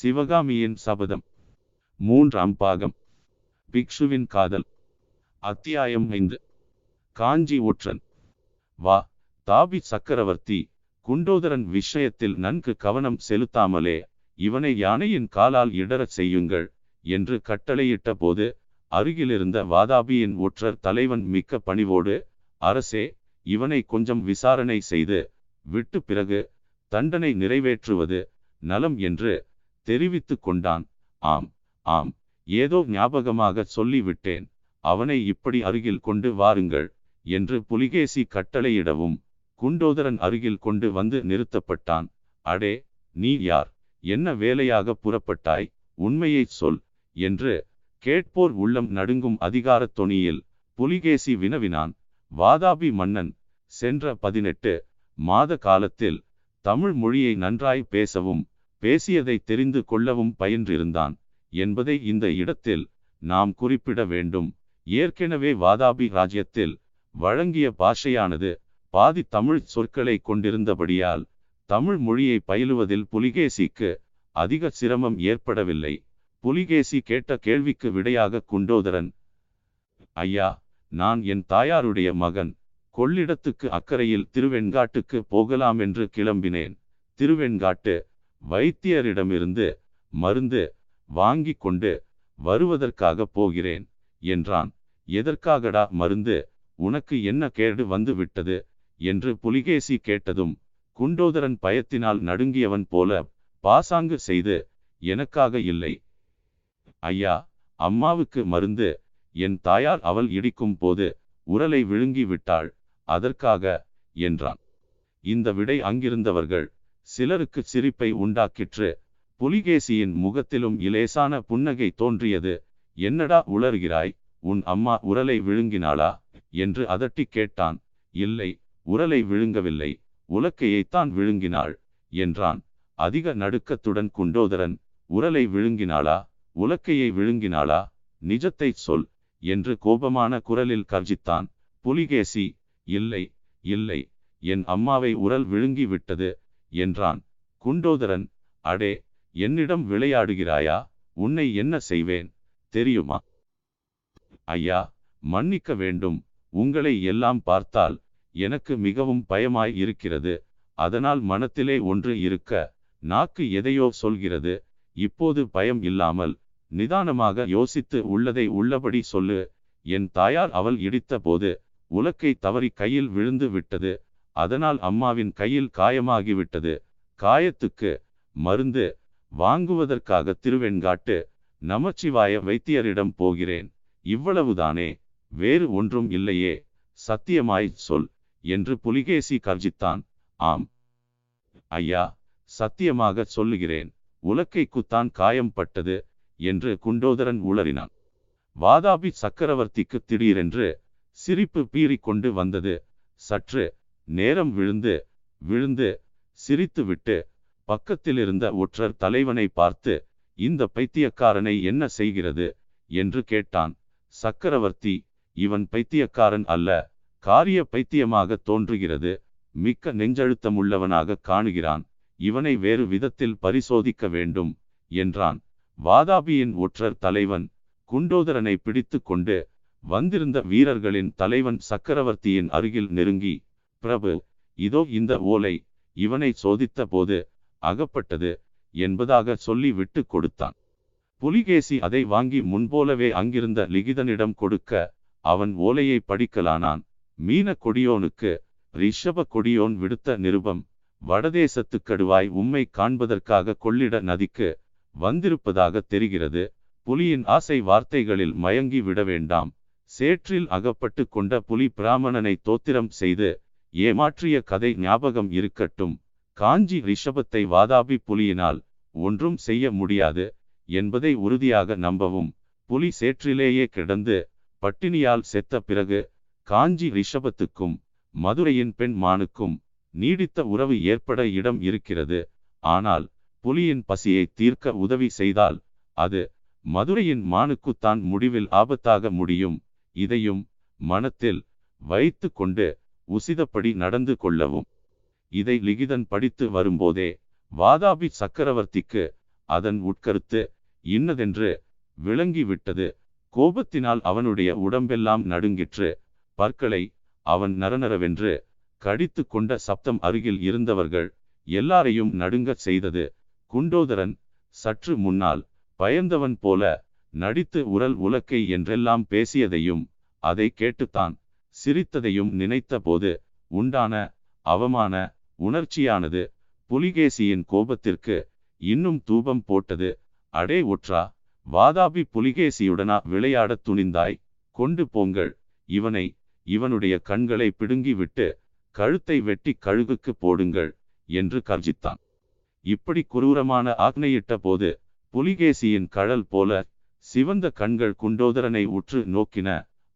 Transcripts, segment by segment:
சிவகாமியின் சபதம். மூன்றாம் பாகம். பிக்ஷுவின் காதல். அத்தியாயம் ஐந்து. காஞ்சி ஒற்றன். வா தாபி சக்கரவர்த்தி குண்டோதரன் விஷயத்தில் நன்கு கவனம் செலுத்தாமலே இவனை யானையின் காலால் இடறச் செய்யுங்கள் என்று கட்டளையிட்ட போது அருகிலிருந்த வாதாபியின் ஒற்றர் தலைவன் மிக்க பணிவோடு அரசே இவனை கொஞ்சம் விசாரணை செய்து விட்டு பிறகு தண்டனை நிறைவேற்றுவது நலம் என்று தெரிவித்து கொண்டான். ஆம் ஆம் ஏதோ ஞாபகமாக சொல்லிவிட்டேன். அவனை இப்படி அருகில் கொண்டு வாருங்கள் என்று புலிகேசி கட்டளையிடவும் குண்டோதரன் அருகில் கொண்டு வந்து நிறுத்தப்பட்டான். அடே நீ யார்? என்ன வேலையாக புறப்பட்டாய்? உண்மையைச் சொல் என்று கேட்போர் உள்ளம் நடுங்கும் அதிகாரத் தொனியில் புலிகேசி வினவினான். வாதாபி மன்னன் சென்ற பதினெட்டு மாத காலத்தில் தமிழ் மொழியை நன்றாய் பேசவும் பேசியதை தெரிந்து கொள்ளவும் பயின்றிருந்தான். என்பதை இந்த இடத்தில் நாம் குறிப்பிட வேண்டும். ஏற்கனவே வாதாபி ராஜ்யத்தில் வழங்கிய பாஷையானது பாதி தமிழ் சொற்களை கொண்டிருந்தபடியால் தமிழ் மொழியை பயிலுவதில் புலிகேசிக்கு அதிக சிரமம் ஏற்படவில்லை. புலிகேசி கேட்ட கேள்விக்கு விடையாக குண்டோதரன் ஐயா நான் என் தாயாருடைய மகன். கொள்ளிடத்துக்கு அக்கறையில் திருவெண்காட்டுக்கு போகலாம் என்று கிளம்பினேன். திருவெண்காட்டு வைத்தியரிடமிருந்து மருந்து வாங்கி கொண்டு வருவதற்காக போகிறேன் என்றான். எதற்காகடா மருந்து? உனக்கு என்ன கேடு வந்து விட்டது என்று புலிகேசி கேட்டதும் குண்டோதரன் பயத்தினால் நடுங்கியவன் போல பாசாங்கு செய்து எனக்காக இல்லை. ஐயா அம்மாவுக்கு மருந்து. என் தாயார் அவள் இடிக்கும் போது உரலை விழுங்கி விட்டாள். அதற்காக என்றான். இந்த விடை அங்கிருந்தவர்கள் சிலருக்கு சிரிப்பை உண்டாக்கிற்று. புலிகேசியின் முகத்திலும் இலேசான புன்னகை தோன்றியது. என்னடா உளறுகிறாய்? உன் அம்மா உரலை விழுங்கினாளா? என்று அதட்டி கேட்டான். இல்லை உரலை விழுங்கவில்லை. உலக்கையைத்தான் விழுங்கினாள் என்றான். அதிக நடுக்கத்துடன் குண்டோதரன் உரலை விழுங்கினாளா? உலக்கையை விழுங்கினாளா? நிஜத்தை சொல் என்று கோபமான குரலில் கர்ஜித்தான். புலிகேசி இல்லை இல்லை. என் அம்மாவை உரல் விழுங்கி விட்டது என்றான். குண்டோதரன் அடே என்னிடம் விளையாடுகிறாயா? உன்னை என்ன செய்வேன்? தெரியுமா? ஐயா மன்னிக்க வேண்டும். உங்களை எல்லாம் பார்த்தால் எனக்கு மிகவும் பயமாய் இருக்கிறது. அதனால் மனத்திலே ஒன்று இருக்க நாக்கு எதையோ சொல்கிறது. இப்போது பயம் இல்லாமல் நிதானமாக யோசித்து உள்ளதை உள்ளபடி சொல்லு. என் தாயார் அவள் இடித்த போது உலக்கை தவறி கையில் விழுந்து விட்டது. அதனால் அம்மாவின் கையில் காயமாகிவிட்டது. காயத்துக்கு மருந்து வாங்குவதற்காக திருவெண்காட்டு நமச்சிவாய வைத்தியரிடம் போகிறேன். இவ்வளவுதானே வேறு ஒன்றும் இல்லையே சத்தியமாய் சொல் என்று புலிகேசி கர்ஜித்தான். ஆம். ஐயா சத்தியமாக சொல்லுகிறேன் உலக்கைக்குத்தான் காயம் பட்டது என்று குண்டோதரன் உளறினான். வாதாபி சக்கரவர்த்திக்கு திடீரென்று சிரிப்பு பீறிக்கொண்டு வந்தது. சற்று நேரம் விழுந்து விழுந்து சிரித்துவிட்டு பக்கத்திலிருந்த ஒற்றர் தலைவனை பார்த்து இந்த பைத்தியக்காரனை என்ன செய்கிறது? என்று கேட்டான். சக்கரவர்த்தி இவன் பைத்தியக்காரன் அல்ல காரிய பைத்தியமாக தோன்றுகிறது மிக்க நெஞ்சழுத்தமுள்ளவனாக காணுகிறான் இவனை வேறு விதத்தில் பரிசோதிக்க வேண்டும் என்றான். வாதாபியின் ஒற்றர் தலைவன் குண்டோதரனை பிடித்து கொண்டு வந்திருந்த வீரர்களின் தலைவன் சக்கரவர்த்தியின் அருகில் நெருங்கி பிரபு இதோ இந்த ஓலை இவனை சோதித்த போது அகப்பட்டது என்பதாக சொல்லி விட்டு கொடுத்தான். புலிகேசி அதை வாங்கி முன்போலவே அங்கிருந்த லிகிதனிடம் கொடுக்க அவன் ஓலையை படிக்கலானான். மீன கொடியோனுக்கு ரிஷப கொடியோன் விடுத்த நிருபம் வடதேசத்துக்கடுவாய் உம்மை காண்பதற்காக கொள்ளிட நதிக்கு வந்திருப்பதாக தெரிகிறது. புலியின் ஆசை வார்த்தைகளில் மயங்கி விட வேண்டாம். சேற்றில் அகப்பட்டு கொண்ட புலி பிராமணனை தோத்திரம் செய்து ஏமாற்றிய கதை ஞாபகம் இருக்கட்டும். காஞ்சி ரிஷபத்தை வாதாபி புலியினால் ஒன்றும் செய்ய முடியாது என்பதை உறுதியாக நம்பவும் புலி சேற்றிலேயே கிடந்து பட்டினியால் செத்த பிறகு காஞ்சி ரிஷபத்துக்கும் மதுரையின் பெண் மானுக்கும் நீடித்த உறவு ஏற்பட இடம் இருக்கிறது. ஆனால் புலியின் பசியை தீர்க்க உதவி செய்தால் அது மதுரையின் மானுக்குத்தான் முடிவில் ஆபத்தாக முடியும். இதையும் மனத்தில் வைத்து கொண்டு உசிதப்படி நடந்து கொள்ளவும். இதை லிகிதன் படித்து வரும்போதே வாதாபி சக்கரவர்த்திக்கு அதன் உட்கருத்து இன்னதென்று விளங்கிவிட்டது கோபத்தினால் அவனுடைய உடம்பெல்லாம் நடுங்கிற்று. பற்களை அவன் நரநரவென்று கடித்து கொண்ட சப்தம் அருகில் இருந்தவர்கள் எல்லாரையும் நடுங்கச் செய்தது. குண்டோதரன் சற்று முன்னால் பயந்தவன் போல நடித்து உரல் உலக்கை என்றெல்லாம் பேசியதையும் அதை கேட்டுத்தான். சிரித்ததையும் நினைத்தபோது உண்டான அவமான உணர்ச்சியானது புலிகேசியின் கோபத்திற்கு இன்னும் தூபம் போட்டது. அடே ஒற்றா வாதாபி புலிகேசியுடனா விளையாடத் துணிந்தாய்? கொண்டு போங்கள். இவனை இவனுடைய கண்களை பிடுங்கிவிட்டு கழுத்தை வெட்டி கழுகுக்கு போடுங்கள் என்று கர்ஜித்தான். இப்படி குரூரமான ஆக்னையிட்ட போது புலிகேசியின் கழல் போல சிவந்த கண்கள் குண்டோதரனை உற்று நோக்கின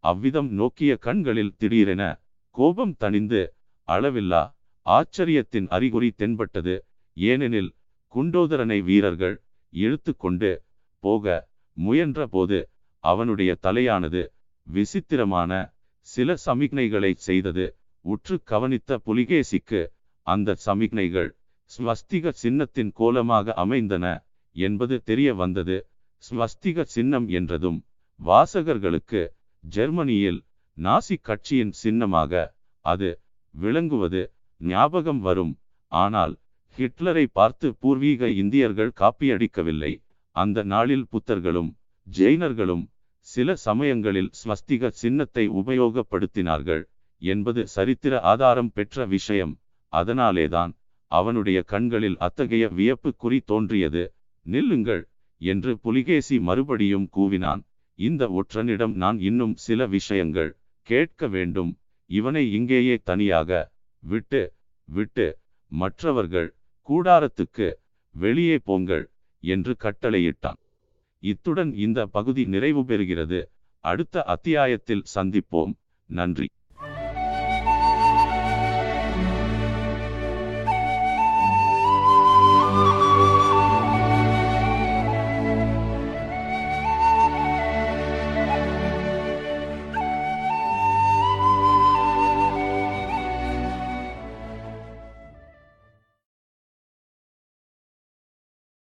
அவ்விதம் நோக்கிய கண்களில் திடீரென கோபம் தணிந்து அளவில்லா ஆச்சரியத்தின் அறிகுறி தென்பட்டது. ஏனெனில் குண்டோதரனை வீரர்கள் இழுத்து கொண்டு போக முயன்ற போது அவனுடைய தலையானது விசித்திரமான சில சமிக்ஞைகளை செய்தது. உற்று கவனித்த புலிகேசிக்கு அந்த சமிக்ஞைகள் ஸ்வஸ்திக சின்னத்தின் கோலமாக அமைந்தன என்பது தெரிய வந்தது. ஸ்வஸ்திக சின்னம் என்றதும் வாசகர்களுக்கு ஜெர்மனியில் நாசி கட்சியின் சின்னமாக அது விளங்குவது ஞாபகம் வரும். ஆனால் ஹிட்லரை பார்த்து பூர்வீக இந்தியர்கள் காப்பியடிக்கவில்லை. அந்த நாளில் புத்தர்களும் ஜெயினர்களும் சில சமயங்களில் ஸ்வஸ்திக சின்னத்தை உபயோகப்படுத்தினார்கள் என்பது சரித்திர ஆதாரம் பெற்ற விஷயம். அதனாலேதான் அவனுடைய கண்களில் அத்தகைய வியப்பு குறி தோன்றியது. நில்லுங்கள் என்று புலிகேசி மறுபடியும் கூவினான். இந்த ஒற்றனிடம் நான் இன்னும் சில விஷயங்கள் கேட்க வேண்டும். இவனை இங்கேயே தனியாக விட்டு விட்டு மற்றவர்கள் கூடாரத்துக்கு வெளியே போங்கள் என்று கட்டளையிட்டான். இத்துடன் இந்த பகுதி நிறைவு பெறுகிறது. அடுத்த அத்தியாயத்தில் சந்திப்போம். நன்றி.